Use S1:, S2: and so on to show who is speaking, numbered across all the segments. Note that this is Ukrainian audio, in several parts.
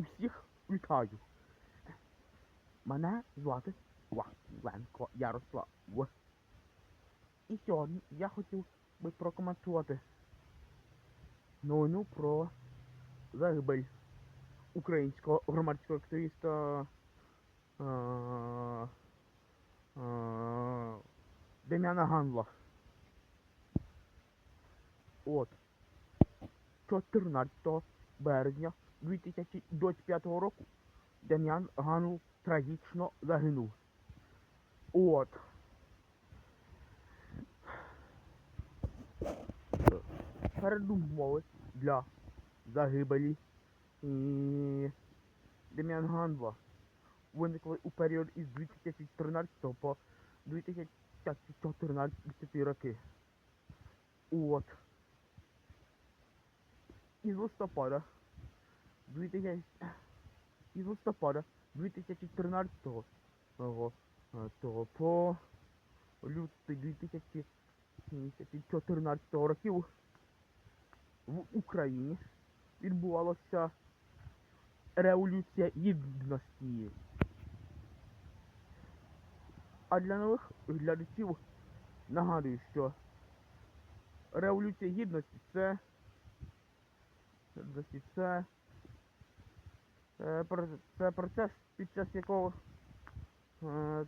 S1: усіх вітаю. Мене звати Василенко Ярослав. І сьогодні я хотів би прокоментувати новину про загибель українського громадського активіста е, е, Дем'яна Ганла. От. 14 березня 2025 року Дем'ян Ганул трагічно загинув. От. Передумови для загибелі Дем'ян Ганва виникли у період із 2013 по 2014 роки. От. Із листопада 2000, із листопада 2013 того, того по лютий 2014 років в Україні відбувалася революція гідності. А для нових глядачів нагадую, що революція гідності це це, це процес, під час якого е.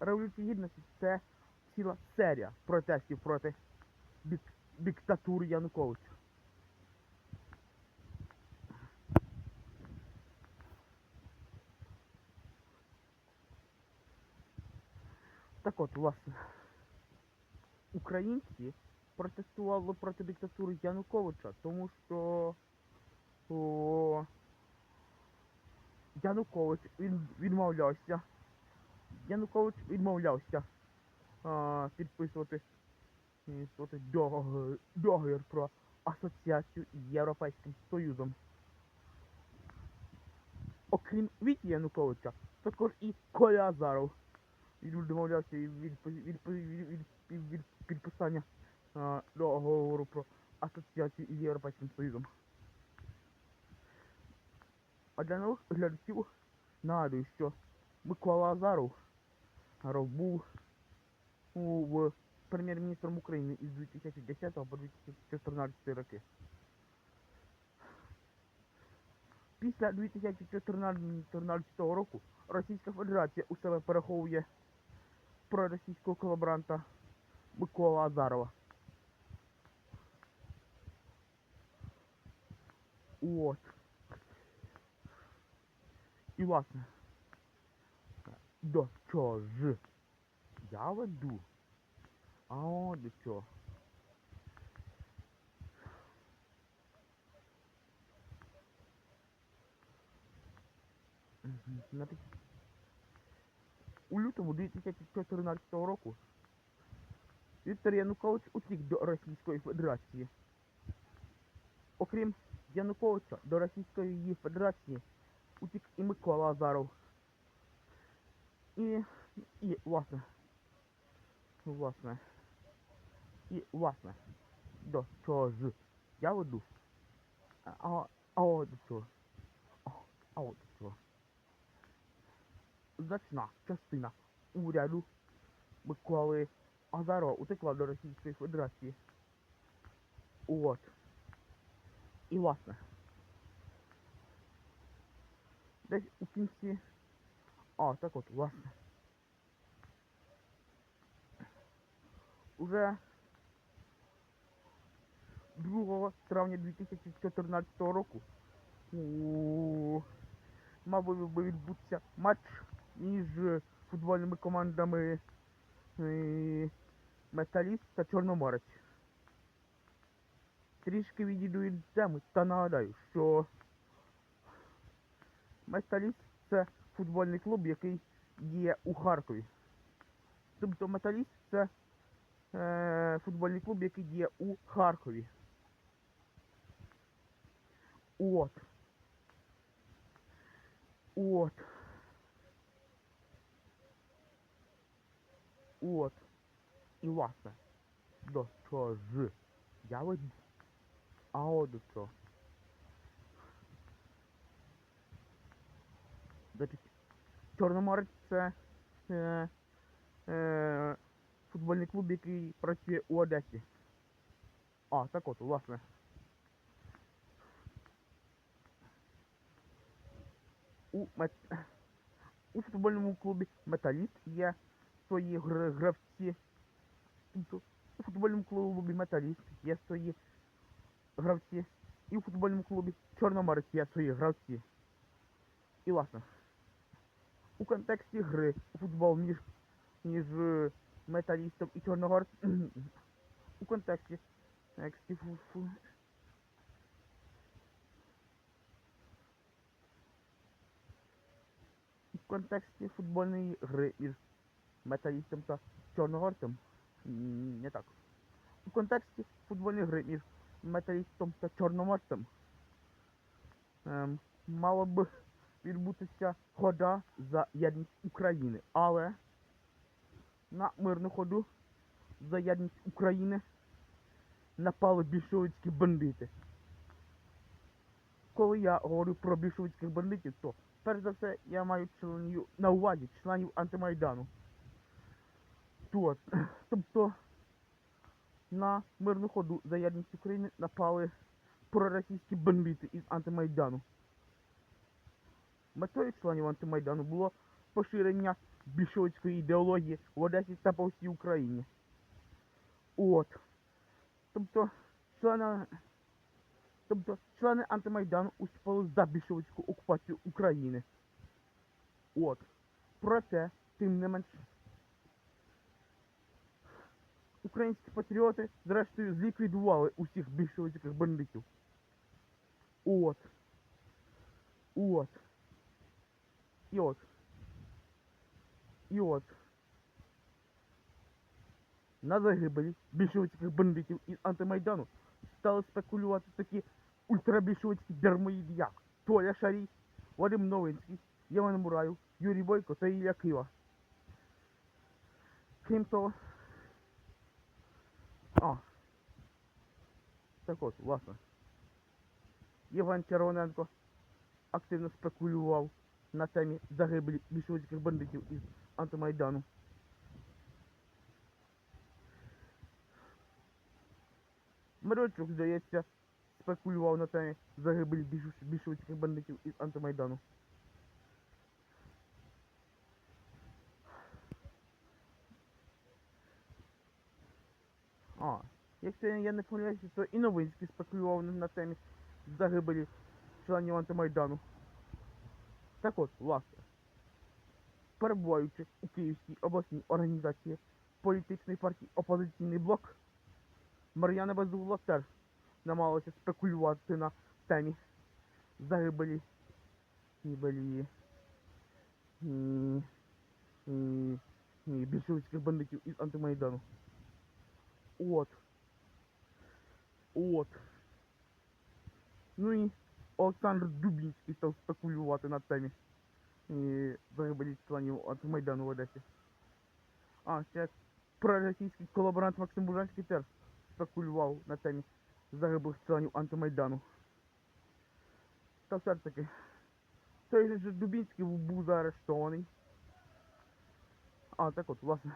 S1: Революція гідності це ціла серія протестів проти дик- диктатури Януковича. Так от, власне, українці протестували проти диктатури Януковича, тому що о, Янукович він відмовлявся. Янукович відмовлявся а, підписувати, договір, договір про асоціацію з Європейським Союзом. Окрім Віті Януковича, також і Коля Азаров відмовлявся від, від, від, від, від, від, підписання а, договору про асоціацію із Європейським Союзом. А для нових глядачів нагадую, що Микола Азаров був в прем'єр-міністром України із 2010 по 2014 роки. Після 2014 року Російська Федерація у себе переховує проросійського колаборанта Микола Азарова. От. І власне. До чого ж я веду? А от до чого. У лютому 2014 року Віктор Янукович утік до Російської Федерації. Окрім Януковича, до Російської Федерації утік і Микола Азаров. І, і власне, власне, і власне, до чого ж я веду. А, а, от до чого. А, от до чого. Значна частина уряду Миколи Азарова утекла до Російської Федерації. От. І власне. Десь у кінці. А, так от, власне. Уже 2 травня 2014 року мав би відбутися матч між футбольними командами е, Металіст та Чорноморець. Трішки відійду від теми та нагадаю, що Металіст це футбольний клуб, який є у Харкові. Тобто Металіст це е, футбольний клуб, який є у Харкові. От. От. От. І власне. До чого ж я веду. А от до чого. Чорноморець це е, е, футбольний клуб, який працює у Одесі. А, так от, власне. У, мет... у футбольному клубі Металіст є свої гр- гравці. У футбольному клубі Металіст є свої гравці. І у футбольному клубі Чорноморець є свої гравці. І власне. У контексті гри у футбол між, між е, металістом і чорногорцем. у контексті. фу- у контексті футбольної гри між металістом та чорногорцем. Не так. У контексті футбольної гри між металістом та чорноморцем ем, мало б відбутися хода за єдність України. Але на мирну ходу за єдність України напали більшовицькі бандити. Коли я говорю про більшовицьких бандитів, то перш за все я маю членів на увазі членів антимайдану. Тут, тобто на мирну ходу за єдність України напали проросійські бандити із антимайдану. Метою членів антимайдану було поширення більшовицької ідеології в Одесі та по всій Україні. От. Тобто, члени, тобто, члени антимайдану уступали за більшовицьку окупацію України. От. Проте, тим не менш, українські патріоти зрештою зліквідували усіх більшовицьких бандитів. От. От. І от. І от. На загибелі більшовицьких бандитів із антимайдану стали спекулювати такі ультрабільшовицькі дермоїди, як Толя Шарій, Вадим Новинський, Євген Мураєв, Юрій Бойко та Ілля Кива. Крім того. А. Так от, власне. Євген Червоненко активно спекулював на темі загибелі більшовицьких бандитів із антимайдану. Мирочук, здається, спекулював на темі загибелі більшовицьких бандитів із антимайдану. А, якщо я не помиляюся, то і Новинський спекулював на- темі загибелі членів антимайдану. Так от, власне, перебуваючи у Київській обласній організації політичної партії Опозиційний блок, Мар'яна Безугла теж намагалася спекулювати на темі загибелі гибелі більшовицьких бандитів із антимайдану. От. От. Ну і Олександр Дубінський став спекулювати на темі і загибелі членів антимайдану в Одесі. А, ще проросійський колаборант Максим Бужанський теж спекулював на темі загиблих членів антимайдану. Та все ж таки, той же Дубінський був заарештований. А, так от, власне.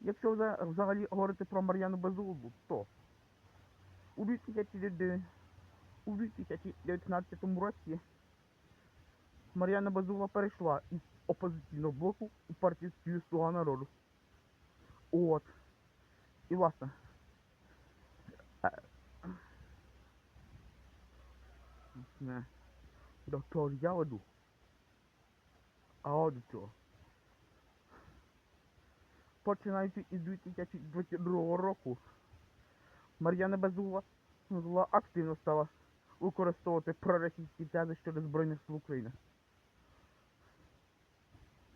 S1: Якщо взагалі говорити про Мар'яну Безуглу, то у 2009 у 2019 році Мар'яна Безугла перейшла із опозиційного блоку у партію «Союз Слуга народу. От. І власне. Не. До чого я веду? А от до чого. Починаючи із 2022 року, Мар'яна Безугла активно стала використовувати проросійські тези щодо Збройних сил України.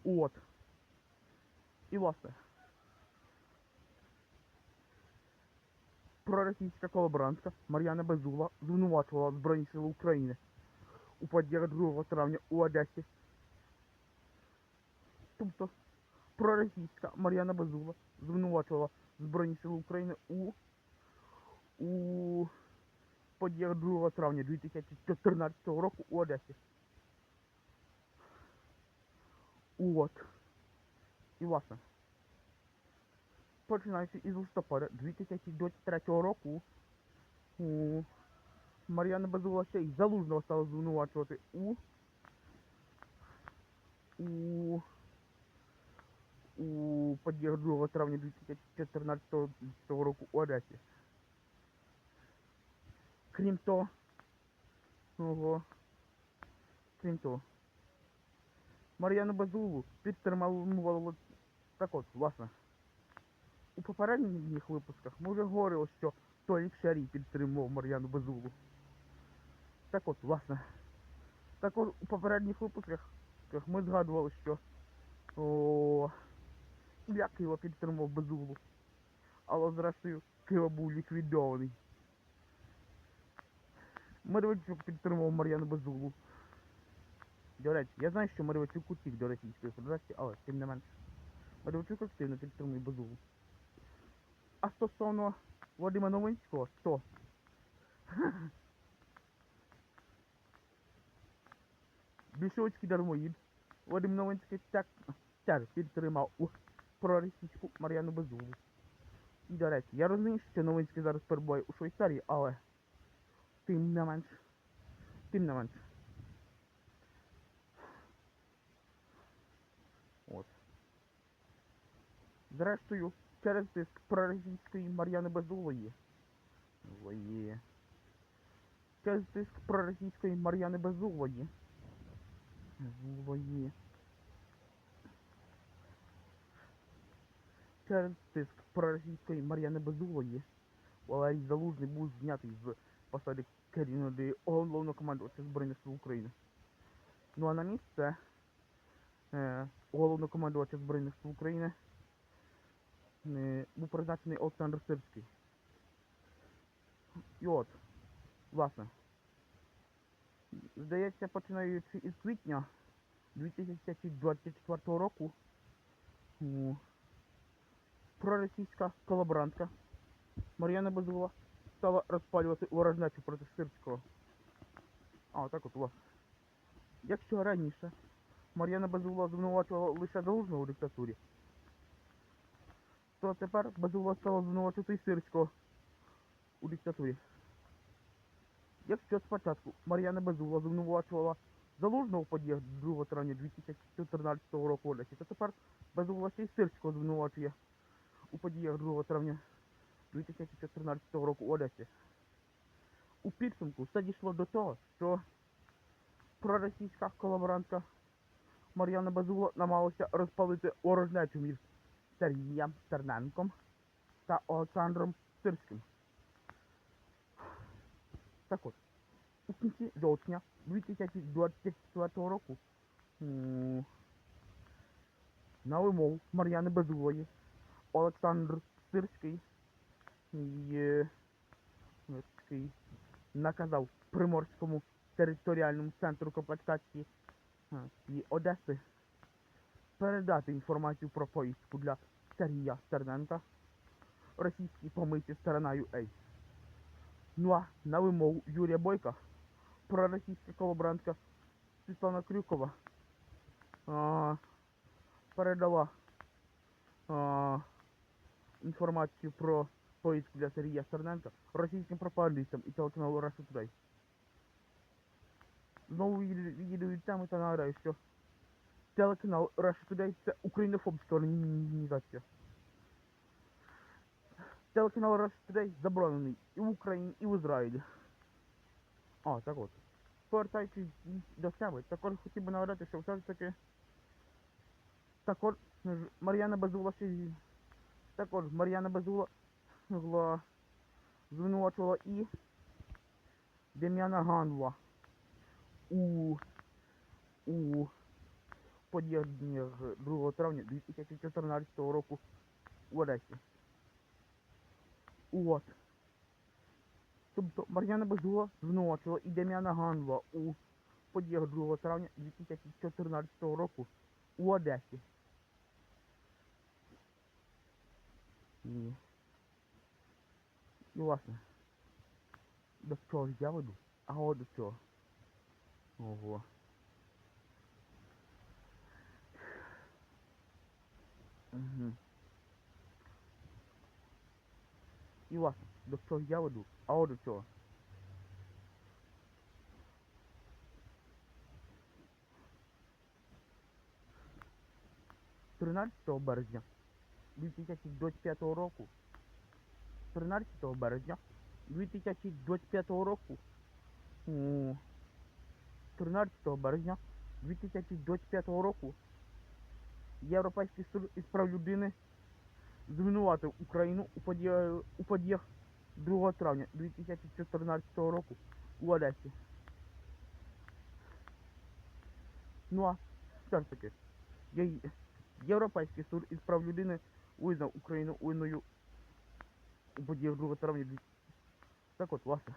S1: От. І власне. Проросійська колаборантка Мар'яна Безугла звинувачувала Збройні Сили України у подіях 2 травня у Одесі. Тобто проросійська Мар'яна Безугла звинувачувала Збройні Сили України у у подіях 2 травня 2014 року у Одесі. От. І власне. Починаючи із листопада 2023 року у Мар'яна Безугла ще й залужного стала звинувачувати у у у подіях 2 травня 2014 року у Одесі. Крім того, ого, крім того, Мар'яну Базулу підтримували так от, власне. У попередніх випусках ми вже говорили, що Толік Шарій підтримував Мар'яну Базулу. Так от, власне. Так от у попередніх випусках ми згадували, що о, Ілля Кива підтримував Базулу. Але зрештою Кива був ліквідований. Медведчук підтримував Мар'яну Базулу. До речі, я знаю, що Медведчук утік до Російської Федерації, але тим не менше. Медведчук активно підтримує Базулу. А стосовно Вадима Новинського, то більшовицький дармоїд Вадим Новинський так теж підтримав у проросійську Мар'яну Безулу. І до речі, я розумію, що Новинський зараз перебуває у Швейцарії, але тим не менш. Тим не менш. Зрештою, через тиск проросійської Мар'яни Безулої. Злої. Через тиск проросійської Мар'яни Безулої. Злої. Через тиск проросійської Мар'яни Безулої Валерій Залужний був знятий з посади керівної головнокомандувача Збройних сил України. Ну а на місце е, головнокомандувача Збройних сил України був призначений Олександр Сирський. І от, власне, здається, починаючи із квітня 2024 року у, проросійська колаборантка Мар'яна Безула стала розпалювати ворожнечу проти Сирського. А, так от, власне. Якщо раніше Мар'яна Безула звинувачувала лише Залужного у диктатурі, то тепер Безула стала звинувачувати і Сирського у диктатурі. Якщо спочатку Мар'яна Безула звинувачувала Залужного в подіях 2 травня 2014 року в Одесі, то тепер Безула ще й Сирського звинувачує у подіях 2 травня 2014 року в Одесі. У підсумку все дійшло до того, що проросійська колаборантка Мар'яна Безула намагалася розпалити ворожнечу між Сергієм Стерненком та Олександром Сирським. Так от, у кінці жовтня 2024 року на вимогу Мар'яни Безулої Олександр Сирський і, такий наказав Приморському територіальному центру комплектації і Одеси передати інформацію про поїздку для Сергія Стерненка російській помийці стороною Ей. Ну а на вимогу Юрія Бойка проросійська колаборантка Світлана Крюкова а, передала а, інформацію про поїздку для Сергія Стерненка російським пропагандистам і телеканалу Russia Today. Знову відійду від теми та нагадаю, що телеканал Russia Today це українофобська організація. Телеканал Russia Today заборонений і в Україні, і в Ізраїлі. А, так от. Повертаючись до себе, також хотів би нагадати, що все ж таки також Мар'яна Безула також Мар'яна Безула звинувачувала і Дем'яна Ганва у у подіях 2 травня 2014 року в Одесі. От. Тобто Мар'яна Безула звинувачувала і Дем'яна Ганва у подіях 2 травня 2014 року у Одесі. І, і власне, до чого я веду? А от до чого. Ого. Угу. І власне, до чого я веду, а до чого. Тринадцятого березня 2025 року. 13 березня 2025 року. О, 13 березня 2025 року Європейський суд із прав людини звинуватив Україну у подіях, 2 травня 2014 року у Одесі. Ну а все ж таки, Європейський суд із прав людини визнав Україну винною у подіях 2 травня. дві- Так от, власне.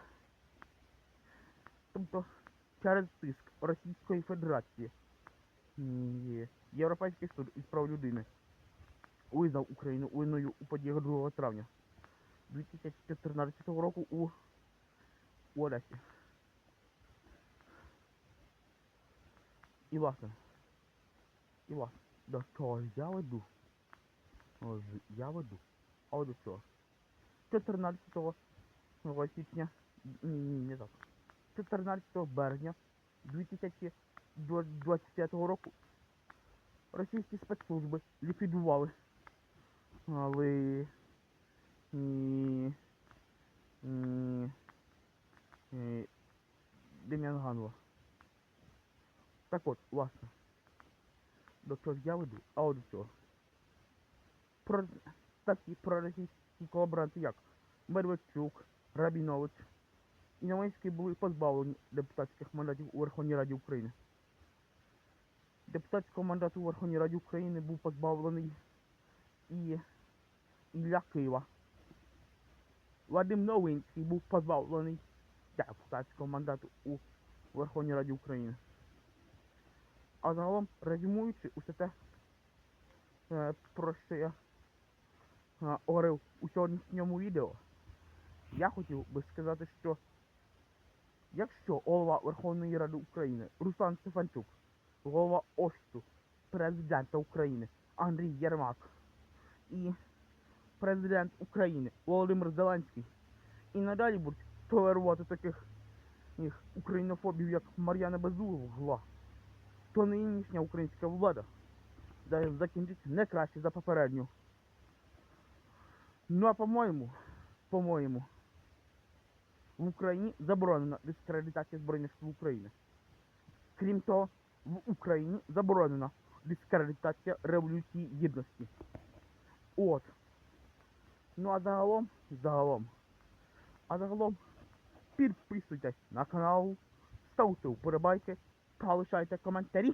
S1: Тобто через тиск Російської Федерації Європейський суд із прав людини визнав Україну винною у подіях 2 травня 2014 року у, Одесі. І власне, і власне, до чого я веду? Я веду. А от до чого? 14 січня, ні, не так. 14 березня 2025 року російські спецслужби ліквідували але і, і, і, Дем'ян Ганва. Так от, власне, до чого я веду, а от до чого. Про такі проросійські колаборанти, як Медведчук, Рабінович і Новинський були позбавлені депутатських мандатів у Верховній Раді України. Депутатського мандату у Верховній Раді України був позбавлений і Ілля Кива. Вадим Новинський був позбавлений депутатського мандату у Верховній Раді України. А загалом, резюмуючи усе те, е, про що я е, говорив у сьогоднішньому відео, я хотів би сказати, що якщо голова Верховної Ради України Руслан Стефанчук, голова Офісу президента України Андрій Єрмак і президент України Володимир Зеленський і надалі будуть толерувати таких їх українофобів, як Мар'яна Безугла, то нинішня українська влада за- закінчить не краще за попередню. Ну а по-моєму, по-моєму, в Україні заборонена дискредитація Збройних сил України. Крім того, в Україні заборонена дискредитація Революції Гідності. От. Ну а загалом, загалом. А загалом підписуйтесь на канал, ставте вподобайки та лишайте коментарі.